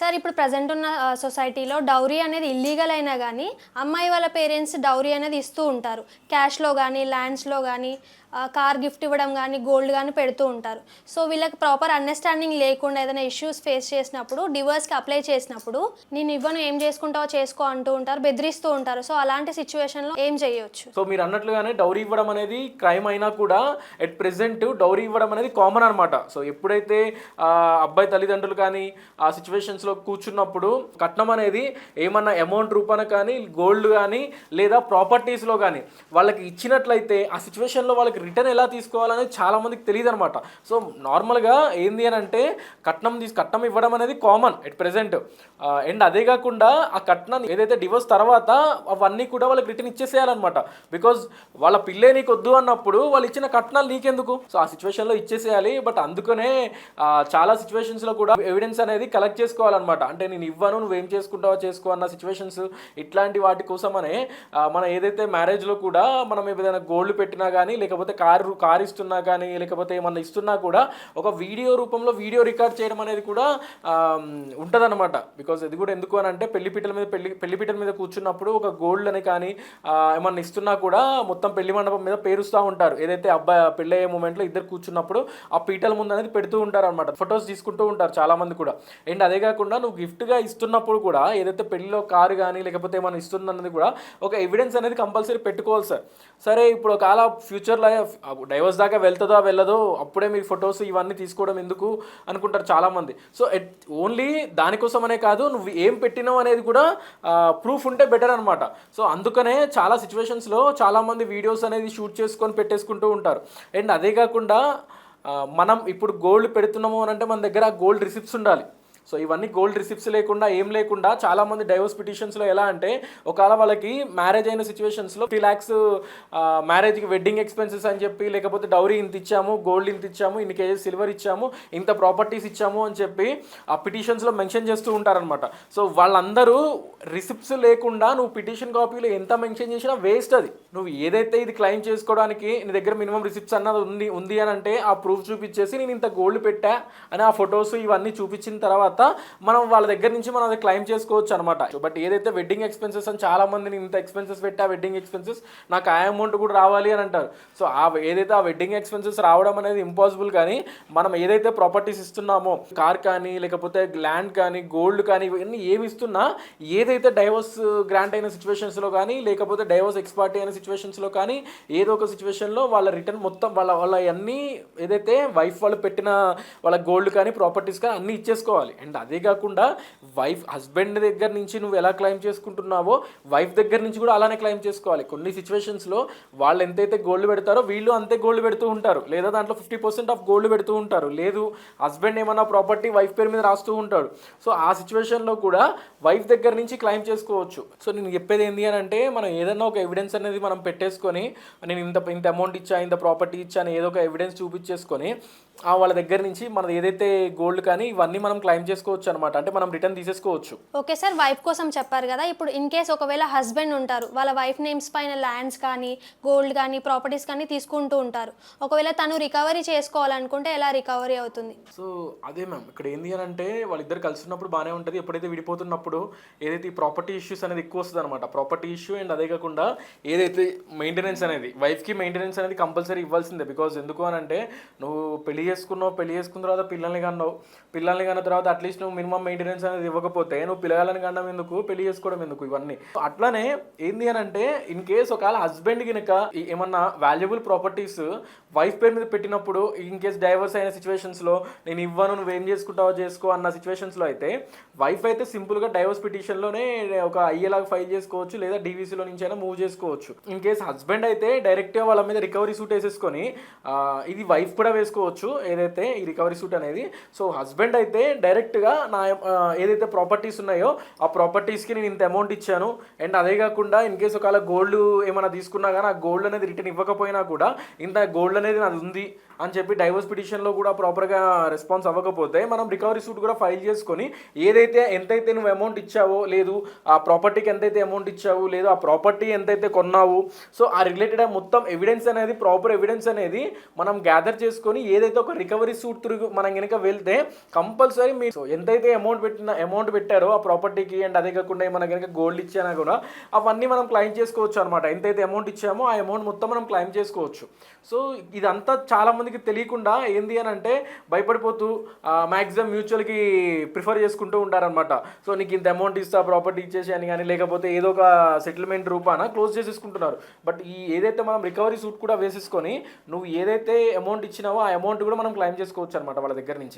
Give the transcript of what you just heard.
Sir ఇప్పుడు present ఉన్న సొసైటీలో డౌరీ అనేది ఇల్లీగల్ అయినా కానీ అమ్మాయి వాళ్ళ పేరెంట్స్ డౌరీ అనేది ఇస్తూ ఉంటారు. క్యాష్లో కానీ ల్యాండ్స్లో కానీ కార్ గిఫ్ట్ ఇవ్వడం కానీ గోల్డ్ కానీ పెడుతూ ఉంటారు. సో వీళ్ళకి ప్రాపర్ అండర్స్టాండింగ్ లేకుండా ఏదైనా ఇష్యూస్ ఫేస్ చేసినప్పుడు డివోర్స్కి అప్లై చేసినప్పుడు నేను ఇవ్వను ఏం చేసుకుంటావో చేసుకో అంటూ ఉంటారు బెదిరిస్తూ ఉంటారు. సో అలాంటి సిచ్యువేషన్లో ఏం చేయొచ్చు? సో మీరు అన్నట్లుగానే డౌరీ ఇవ్వడం అనేది క్రైమ్ అయినా కూడా ఎట్ ప్రెసెంట్ డౌరీ ఇవ్వడం అనేది కామన్ అనమాట సో ఎప్పుడైతే అబ్బాయి తల్లిదండ్రులు కానీ ఆ సిచ్యువేషన్స్లో కూర్చున్నప్పుడు కట్నం అనేది ఏమన్నా అమౌంట్ రూపాన కానీ గోల్డ్ కానీ లేదా ప్రాపర్టీస్లో కానీ వాళ్ళకి ఇచ్చినట్లయితే ఆ సిచ్యువేషన్లో వాళ్ళకి రిటర్న్ ఎలా తీసుకోవాలనేది చాలా మందికి తెలియదు అనమాట సో నార్మల్గా ఏంది అని అంటే కట్నం తీసి కట్నం ఇవ్వడం అనేది కామన్ ఎట్ ప్రెసెంట్ అండ్ అదే కాకుండా ఆ కట్నం ఏదైతే డివోర్స్ తర్వాత అవన్నీ కూడా వాళ్ళకి రిటర్న్ ఇచ్చేసేయాలన్నమాట. బికాజ్ వాళ్ళ పిల్లే నీకు వద్దు అన్నప్పుడు వాళ్ళు ఇచ్చిన కట్నాలు నీకెందుకు? సో ఆ సిచ్యువేషన్లో ఇచ్చేసేయాలి. బట్ అందుకనే చాలా సిచ్యువేషన్స్లో కూడా ఎవిడెన్స్ అనేది కలెక్ట్ చేసుకోవాలన్నమాట. అంటే నేను ఇవ్వను నువ్వేం చేసుకుంటావో చేసుకో అన్న సిచ్యువేషన్స్ ఇట్లాంటి వాటి కోసమనే ఆ, మనం ఏదైతే మ్యారేజ్లో కూడా మనం ఏదైనా గోల్డ్ పెట్టినా కానీ లేకపోతే కారు కారు ఇస్తున్నా కానీ లేకపోతే ఏమన్నా ఇస్తున్నా కూడా ఒక వీడియో రూపంలో వీడియో రికార్డ్ చేయడం అనేది కూడా ఉంటుందన్నమాట. బికాజ్ ఇది కూడా ఎందుకు అని అంటే పెళ్ళిపీటల మీద పెళ్ళి పెళ్ళిపీటల మీద కూర్చున్నప్పుడు ఒక గోల్డ్ అని కానీ ఏమన్నా ఇస్తున్నా కూడా మొత్తం పెళ్ళి మండపం మీద పేరుస్తూ ఉంటారు. ఏదైతే అబ్బాయి పెళ్ళి అయ్యే మూమెంట్లో ఇద్దరు కూర్చున్నప్పుడు ఆ పీటల ముందు అనేది పెడుతూ ఉంటారు అనమాట ఫొటోస్ తీసుకుంటూ ఉంటారు చాలామంది కూడా. అండ్ అదే కాకుండా నువ్వు గిఫ్ట్గా ఇస్తున్నప్పుడు కూడా ఏదైతే పెళ్ళిలో కారు కానీ లేకపోతే ఏమైనా ఇస్తుందన్నది కూడా ఒక ఎవిడెన్స్ అనేది కంపల్సరీ పెట్టుకోవాలి సార్ సరే ఇప్పుడు ఒకవేళ ఫ్యూచర్లో డైవర్స్ దాకా వెళ్తుందో వెళ్ళదో అప్పుడే మీ ఫొటోస్ ఇవన్నీ తీసుకోవడం ఎందుకు అనుకుంటారు చాలామంది. సో ఓన్లీ దానికోసం అనే కాదు నువ్వు ఏం పెట్టినావు అనేది కూడా ప్రూఫ్ ఉంటే బెటర్ అనమాట సో అందుకనే చాలా సిచ్యువేషన్స్లో చాలామంది వీడియోస్ అనేది షూట్ చేసుకొని పెట్టేసుకుంటూ ఉంటారు. అండ్ అదే కాకుండా మనం ఇప్పుడు గోల్డ్ పెడుతున్నాము అని అంటే మన దగ్గర గోల్డ్ రిసిప్ట్స్ ఉండాలి. సో ఇవన్నీ గోల్డ్ రిసిప్ట్స్ లేకుండా ఏం లేకుండా చాలా మంది డైవర్స్ పిటిషన్స్లో ఎలా అంటే ఒకవేళ వాళ్ళకి మ్యారేజ్ అయిన సిచ్యువేషన్స్లో త్రీ ల్యాక్స్ మ్యారేజ్కి వెడ్డింగ్ ఎక్స్పెన్సెస్ అని చెప్పి లేకపోతే డౌరీ ఇంత ఇచ్చాము గోల్డ్ ఇంత ఇచ్చాము ఇన్ని కేజెస్ సిల్వర్ ఇచ్చాము ఇంత ప్రాపర్టీస్ ఇచ్చాము అని చెప్పి ఆ పిటిషన్స్లో మెన్షన్ చేస్తూ ఉంటారనమాట సో వాళ్ళందరూ రిసిప్ట్స్ లేకుండా నువ్వు పిటిషన్ కాపీలో ఎంత మెన్షన్ చేసినా వేస్ట్ అది. నువ్వు ఏదైతే ఇది క్లెయిమ్ చేసుకోవడానికి నీ దగ్గర మినిమం రిసిప్ట్స్ అన్నది ఉంది ఉంది అని అంటే ఆ ప్రూఫ్ చూపించేసి నేను ఇంత గోల్డ్ పెట్టా అని ఆ ఫొటోస్ ఇవన్నీ చూపించిన తర్వాత మనం వాళ్ళ దగ్గర నుంచి మనం అది క్లైమ్ చేసుకోవచ్చు అనమాట బట్ ఏదైతే వెడ్డింగ్ ఎక్స్పెన్సెస్ అని చాలా మందిని ఇంత ఎక్స్పెన్సెస్ పెట్టా వెడ్డింగ్ ఎక్స్పెన్సెస్ నాకు ఆ అమౌంట్ కూడా రావాలి అని అంటారు. సో ఆ ఏదైతే ఆ వెడ్డింగ్ ఎక్స్పెన్సెస్ రావడం అనేది ఇంపాసిబుల్ కానీ మనం ఏదైతే ప్రాపర్టీస్ ఇస్తున్నామో కార్ కానీ లేకపోతే ల్యాండ్ కానీ గోల్డ్ కానీ ఇవన్నీ ఏమి ఇస్తున్నా ఏదైతే డైవర్స్ గ్రాంట్ అయిన సిచ్యువేషన్స్లో కానీ లేకపోతే డైవర్స్ ఎక్స్పర్ట్ అయిన సిచ్యువేషన్స్లో కానీ ఏదో ఒక సిచ్యువేషన్లో వాళ్ళ రిటర్న్ మొత్తం వాళ్ళ వాళ్ళ అన్నీ ఏదైతే వైఫ్ వాళ్ళు పెట్టిన వాళ్ళ గోల్డ్ కానీ ప్రాపర్టీస్ కానీ అన్నీ ఇచ్చేసుకోవాలి. అండ్ అదే కాకుండా వైఫ్ హస్బెండ్ దగ్గర నుంచి నువ్వు ఎలా క్లెయిమ్ చేసుకుంటున్నావో వైఫ్ దగ్గర నుంచి కూడా అలానే క్లెయిమ్ చేసుకోవాలి. కొన్ని సిచ్యువేషన్స్లో వాళ్ళు ఎంతైతే గోల్డ్ పెడతారో వీళ్ళు అంతే గోల్డ్ పెడుతూ ఉంటారు. లేదా దాంట్లో ఫిఫ్టీ పర్సెంట్ ఆఫ్ గోల్డ్ పెడుతూ ఉంటారు. లేదు హస్బెండ్ ఏమన్నా ప్రాపర్టీ వైఫ్ పేరు మీద రాస్తూ ఉంటాడు. సో ఆ సిచ్యువేషన్లో కూడా వైఫ్ దగ్గర నుంచి క్లైమ్ చేసుకోవచ్చు. సో నేను చెప్పేది ఏంటి అని అంటే మనం ఏదైనా ఒక ఎవిడెన్స్ అనేది మనం పెట్టేసుకొని నేను ఇంత ఇంత అమౌంట్ ఇచ్చా ఇంత ప్రాపర్టీ ఇచ్చా అని ఏదో ఒక ఎవిడెన్స్ చూపించేసుకొని ఆ వాళ్ళ దగ్గర నుంచి మనది ఏదైతే గోల్డ్ కానీ ఇవన్నీ మనం క్లైమ్ చేసుకోవచ్చు అనమాట అంటే మనం రిటర్న్ తీసేసుకోవచ్చు. ఓకే సార్ వైఫ్ కోసం చెప్పారు కదా. ఇప్పుడు ఇన్ కేస్ ఒకవేళ హస్బెండ్ ఉంటారు వాళ్ళ వైఫ్ నేమ్స్ పైన ల్యాండ్స్ కానీ గోల్డ్ కానీ ప్రాపర్టీస్ కానీ తీసుకుంటూ ఉంటారు. ఒకవేళ తను రికవరీ చేసుకోవాలనుకుంటే ఎలా రికవరీ అవుతుంది? సో అదే మ్యామ్ ఇక్కడ ఏంది అని అంటే వాళ్ళిద్దరు కలిసి ఉన్నప్పుడు బాగానే ఉంటుంది. ఎప్పుడైతే విడిపోతున్నప్పుడు ఏదైతే ఈ ప్రాపర్టీ ఇష్యూస్ అనేది ఎక్కువ వస్తుంది అనమాట ప్రాపర్టీ ఇష్యూ అండ్ అదే కాకుండా ఏదైతే మెయింటెనెన్స్ అనేది వైఫ్కి మెయింటెనెన్స్ అనేది కంపల్సరీ ఇవ్వాల్సిందే. బికాజ్ ఎందుకు అని అంటే నువ్వు పెళ్ళి చేసుకున్నావు పెళ్ళి చేసుకున్న తర్వాత పిల్లల్ని కన్నావు. పిల్లల్ని కన్న తర్వాత అట్లీస్ట్ నువ్వు మినిమం మెయింటెనెన్స్ అనేది ఇవ్వకపోతే నువ్వు పిల్లగాలని కనడం ఎందుకు? పెళ్ళి చేసుకోవడం ఎందుకు ఇవన్నీ? అట్లానే ఏంది అని అంటే ఇన్ కేస్ ఒకవేళ హస్బెండ్ గినక ఏమన్నా వాల్యుబుల్ ప్రాపర్టీస్ వైఫ్ పేరు మీద పెట్టినప్పుడు ఇన్ కేస్ డైవర్స్ అయిన సిచ్యువేషన్స్లో నేను ఇవ్వను నువ్వు ఏం చేసుకుంటావో చేసుకో అన్న సిచ్యువేషన్స్లో అయితే వైఫ్ అయితే సింపుల్గా డైవర్స్ పిటిషన్లోనే ఒక అయ్యేలాగా ఫైల్ చేసుకోవచ్చు లేదా డీవీసీలో నుంచి అయినా మూవ్ చేసుకోవచ్చు. ఇన్ కేస్ హస్బెండ్ అయితే డైరెక్ట్గా వాళ్ళ మీద రికవరీ సూట్ వేసేసుకొని ఇది వైఫ్ కూడా వేసుకోవచ్చు ఏదైతే ఈ రికవరీ సూట్ అనేది. సో హస్బెండ్ అయితే డైరెక్ట్ డైరెక్ట్గా నా ఏదైతే ప్రాపర్టీస్ ఉన్నాయో ఆ ప్రాపర్టీస్కి నేను ఇంత అమౌంట్ ఇచ్చాను. అండ్ అదే కాకుండా ఇన్ కేసు ఒకవేళ గోల్డ్ ఏమైనా తీసుకున్నా కానీ ఆ గోల్డ్ అనేది రిటర్న్ ఇవ్వకపోయినా కూడా ఇంత గోల్డ్ అనేది నాది ఉంది అని చెప్పి డైవర్స్ పిటిషన్లో కూడా ప్రాపర్గా రెస్పాన్స్ అవ్వకపోతే మనం రికవరీ సూట్ కూడా ఫైల్ చేసుకొని ఏదైతే ఎంతైతే నువ్వు అమౌంట్ ఇచ్చావో లేదు ఆ ప్రాపర్టీకి ఎంతైతే అమౌంట్ ఇచ్చావు లేదు ఆ ప్రాపర్టీ ఎంతైతే కొన్నావు. సో ఆ రిలేటెడ్ మొత్తం ఎవిడెన్స్ అనేది ప్రాపర్ ఎవిడెన్స్ అనేది మనం గ్యాదర్ చేసుకొని ఏదైతే ఒక రికవరీ సూట్ త్రూ మనం కనుక వెళ్తే కంపల్సరీ మీరు సో ఎంతైతే అమౌంట్ పెట్టిన అమౌంట్ పెట్టారో ఆ ప్రాపర్టీకి అండ్ అదే కాకుండా మనం కనుక గోల్డ్ ఇచ్చినా కూడా అవన్నీ మనం క్లైమ్ చేసుకోవచ్చు అనమాట ఎంతైతే అమౌంట్ ఇచ్చామో ఆ అమౌంట్ మొత్తం మనం క్లైమ్ చేసుకోవచ్చు. సో ఇదంతా చాలామందికి తెలియకుండా ఏంది అని అంటే భయపడిపోతూ మ్యాక్సిమం మ్యూచువల్కి ప్రిఫర్ చేసుకుంటూ ఉంటారనమాట సో నీకు ఇంత అమౌంట్ ఇస్తా ప్రాపర్టీ ఇచ్చేసి అని కానీ లేకపోతే ఏదో ఒక సెటిల్మెంట్ రూపాన క్లోజ్ చేసేసుకుంటున్నారు. బట్ ఈ ఏదైతే మనం రికవరీ సూట్ కూడా వేసేసుకొని నువ్వు ఏదైతే అమౌంట్ ఇచ్చినావో ఆ అమౌంట్ కూడా మనం క్లైమ్ చేసుకోవచ్చు అనమాట వాళ్ళ దగ్గర నుంచి.